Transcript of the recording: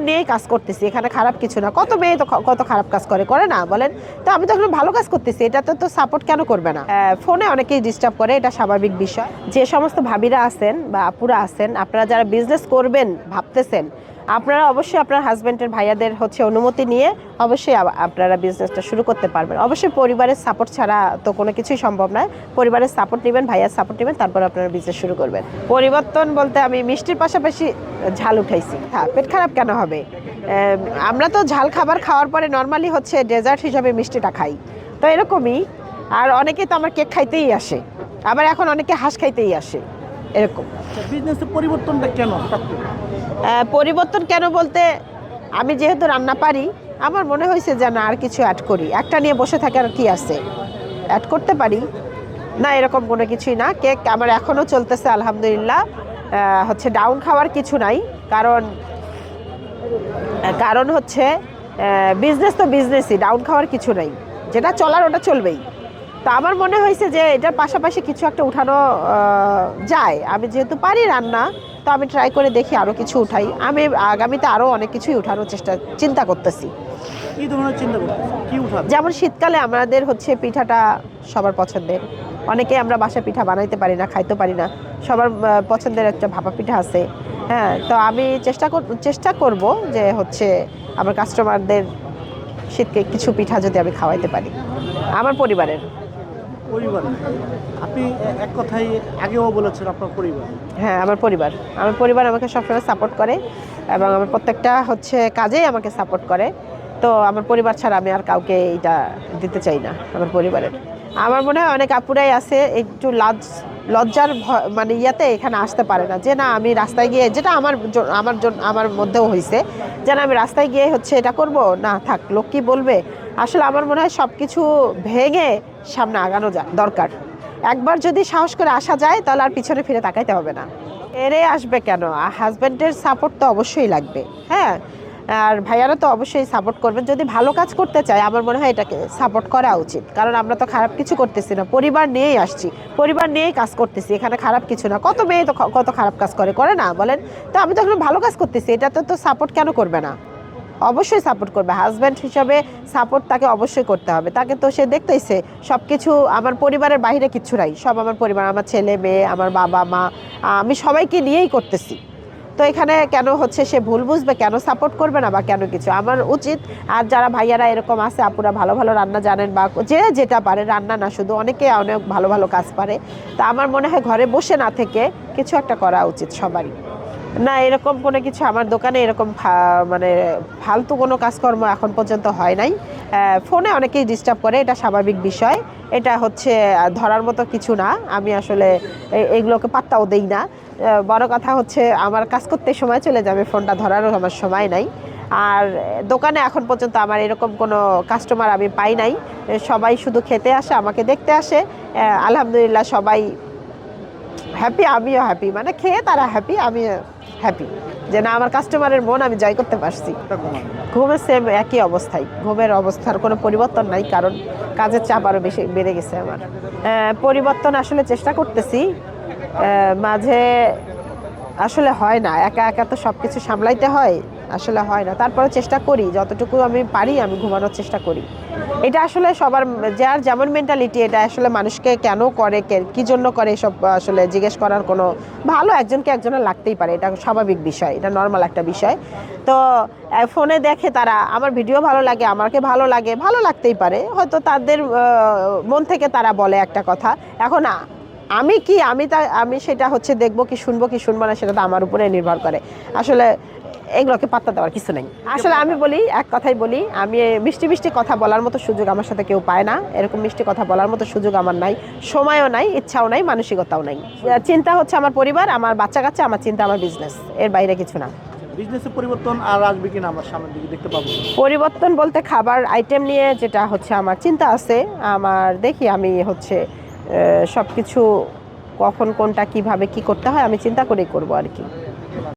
নিয়েই কাজ করতেছি, এখানে খারাপ কিছু না। কত মেয়ে তো কত খারাপ কাজ করে করে না, বলেন? তো আমি তো এখন ভালো কাজ করতেছি, এটা তো সাপোর্ট কেন করবে না? ফোনে অনেকেই ডিস্টার্ব করে, এটা স্বাভাবিক বিষয়। যে সমস্ত ভাবিরা আছেন বা আপুরা আছেন, আপনারা যারা বিজনেস করবেন, ভাবতেছেন আপনারা অবশ্যই আপনার হাজব্যান্ডের ভাইয়াদের হচ্ছে অনুমতি নিয়ে অবশ্যই আপনারা বিজনেসটা শুরু করতে পারবেন। অবশ্যই পরিবারের সাপোর্ট ছাড়া তো কোনো কিছুই সম্ভব নয়। পরিবারের সাপোর্ট নেবেন, ভাইয়ার সাপোর্ট নেবেন, তারপর আপনারা বিজনেস শুরু করবেন। পরিবর্তন বলতে আমি মিষ্টির পাশাপাশি ঝাল উঠাইছি। হ্যাঁ পেট খারাপ কেন হবে? আমরা তো ঝাল খাবার খাওয়ার পরে নর্মালি হচ্ছে ডেজার্ট হিসাবে মিষ্টিটা খাই। তো এরকমই। আর অনেকে তো আমার কেক খাইতেই আসে। আবার এখন অনেকে হাঁস খাইতেই আসে। এরকম। বিজনেসের পরিবর্তনটা কেন পরিবর্তন কেন বলতে আমি যেহেতু রান্না পারি আমার মনে হয়েছে যে না আর কিছু অ্যাড করি। একটা নিয়ে বসে থাকে আর কি আছে? অ্যাড করতে পারি? না এরকম কোনো কিছুই না। কেক আমার এখনও চলতেছে আলহামদুলিল্লাহ। হচ্ছে ডাউন খাওয়ার কিছু নাই। কারণ কারণ হচ্ছে বিজনেস তো বিজনেসই ডাউন খাওয়ার কিছু নাই। যেটা চলার ওটা চলবেই। তো আমার মনে হয়েছে যে এটার পাশাপাশি কিছু একটা উঠানো যায়। আমি যেহেতু পারি রান্না তো আমি ট্রাই করে দেখি আরও কিছু উঠাই। আমি আগামীতে আরও অনেক কিছুই উঠানোর চেষ্টা চিন্তা করতেছি। কি ধরনের চিন্তা কি উঠান যেমন শীতকালে আমাদের হচ্ছে পিঠাটা সবার পছন্দের। অনেকে আমরা বাসা পিঠা বানাইতে পারি না খাইতে পারি না। সবার পছন্দের একটা ভাপা পিঠা আছে। হ্যাঁ তো আমি চেষ্টা কর চেষ্টা করব যে হচ্ছে আমার কাস্টমারদের শীতকে কিছু পিঠা যদি আমি খাওয়াইতে পারি। আমার পরিবারের। পরিবার? আপনি এক কথাই আগেও বলেছেন আপনার পরিবার। হ্যাঁ আমার পরিবার। আমার পরিবার আমাকে সবসময় সাপোর্ট করে এবং আমার প্রত্যেকটা হচ্ছে কাজেই আমাকে সাপোর্ট করে। তো আমার পরিবার ছাড়া আমি আর কাউকে এটা দিতে চাই না, আমার পরিবারের। আমার মনে হয় অনেক আপুরাই আছে, একটু লাজ, লজ্জার মানে ইয়াতে এখানে আসতে পারে না। যে না, আমি রাস্তায় গিয়ে, যেটা আমার আমার আমার মধ্যেও হয়েছে যে না, আমি রাস্তায় গিয়ে হচ্ছে এটা করব, না, থাক, লোক কি বলবে? আসলে আমার মনে হয় সব কিছু ভেঙে সামনে আগানো যা দরকার। একবার যদি সাহস করে আসা যায়, তাহলে আর পিছনে ফিরে তাকাইতে হবে না। এরে আসবে কেন? হাজব্যান্ডের সাপোর্ট তো অবশ্যই লাগবে। হ্যাঁ? আর ভাইয়ারা তো অবশ্যই সাপোর্ট করবেন। যদি ভালো কাজ করতে চায়, আমার মনে হয় এটাকে সাপোর্ট করা উচিত। কারণ আমরা তো খারাপ কিছু করতেছি না। পরিবার নিয়েই আসছি। পরিবার নিয়েই কাজ করতেছি। এখানে খারাপ কিছু না। কত মেয়ে তো কত খারাপ কাজ করে করে না? বলেন? তো আমি তো এখন ভালো কাজ করতেছি। এটাতে তো সাপোর্ট কেন করবে না? অবশ্যই সাপোর্ট করবে। হাজব্যান্ড হিসাবে সাপোর্ট তাকে অবশ্যই করতে হবে। তাকে তো সে দেখতেইছে সব কিছু আমার পরিবারের বাইরে কিচ্ছু নাই। সব আমার পরিবার, আমার ছেলে, মেয়ে, আমার বাবা, মা, আমি সবাইকে নিয়েই করতেছি। তো এখানে কেন হচ্ছে সে ভুল বুঝবে? কেন সাপোর্ট করবে না বা কেন কিছু? আমার উচিত, আর যারা ভাইয়ারা এরকম আছে, আপুরা ভালো ভালো রান্না জানেন বা যে যেটা পারে, রান্না না, শুধু অনেকে অনেক ভালো ভালো কাজ পারে। তা আমার মনে হয় ঘরে বসে না থেকে কিছু একটা করা উচিত সবারই। না, এরকম কোনো কিছু আমার দোকানে এরকম মানে ফালতু কোনো কাজকর্ম এখন পর্যন্ত হয় নাই। ফোনে অনেকেই ডিস্টার্ব করে, এটা স্বাভাবিক বিষয়। এটা হচ্ছে ধরার মতো কিছু না। আমি আসলে এগুলোকে পাত্তাও দেই না। বড় কথা হচ্ছে, আমার কাজ করতে সময় চলে যাবে, ফোনটা ধরারও আমার সময় নাই। আর দোকানে এখন পর্যন্ত আমার এরকম কোনো কাস্টমার আমি পাই নাই। সবাই শুধু খেতে আসে, আমাকে দেখতে আসে। আলহামদুলিল্লাহ সবাই হ্যাপি আমিও হ্যাপি মানে খেয়ে তারা হ্যাপি আমি হ্যাপি যে না, আমার কাস্টমারের মন আমি জয় করতে পারছি। ঘুমের সেম একই অবস্থায়। ঘুমের অবস্থার কোনো পরিবর্তন নাই, কারণ কাজের চাপ আরও বেশি বেড়ে গেছে আমার। পরিবর্তন আসলে চেষ্টা করতেছি। মাঝে আসলে হয় না, একা একা তো সব কিছু সামলাইতে হয়, আসলে হয় না। তারপরে চেষ্টা করি, যতটুকু আমি পারি আমি ঘুমানোর চেষ্টা করি। এটা আসলে সবার যার যেমন মেন্টালিটি এটা আসলে মানুষকে কেন করে, কে- জন্য করে এসব আসলে জিজ্ঞেস করার কোনো ভালো একজনকে একজনের লাগতেই পারে। এটা স্বাভাবিক বিষয়, এটা নর্মাল একটা বিষয়। তো ফোনে দেখে তারা, আমার ভিডিও ভালো লাগে আমাকে ভালো লাগে। ভালো লাগতেই পারে। হয়তো তাদের মন থেকে তারা বলে একটা কথা। এখন আমি কি আমি তা আমি সেটা হচ্ছে দেখব কি শুনব কি শুনব না সেটা তো আমার উপরে নির্ভর করে। আসলে এগুলোকে পাত্তা দেওয়ার কিছু নেই। আসলে আমি বলি এক কথাই বলি আমি মিষ্টি মিষ্টি কথা বলার মতো সুযোগ আমার সাথে কেউ পায় না। এরকম মিষ্টি কথা বলার মতো সুযোগ আমার নাই। সময়ও নাই ইচ্ছাও নাই মানসিকতাও নাই। চিন্তা হচ্ছে আমার পরিবার আমার বাচ্চা কাচ্চা আমার চিন্তা আমার বিজনেস এর বাইরে কিছু না। বিজনেসের পরিবর্তন আর আসবে কিনা আমরা সামনের দিকে দেখতে পাবো। পরিবর্তন বলতে খাবার আইটেম নিয়ে যেটা হচ্ছে আমার চিন্তা আছে আমার দেখি আমি হচ্ছে সব কিছু কখন কোনটা কীভাবে কি করতে হয় আমি চিন্তা করেই করব আর কি।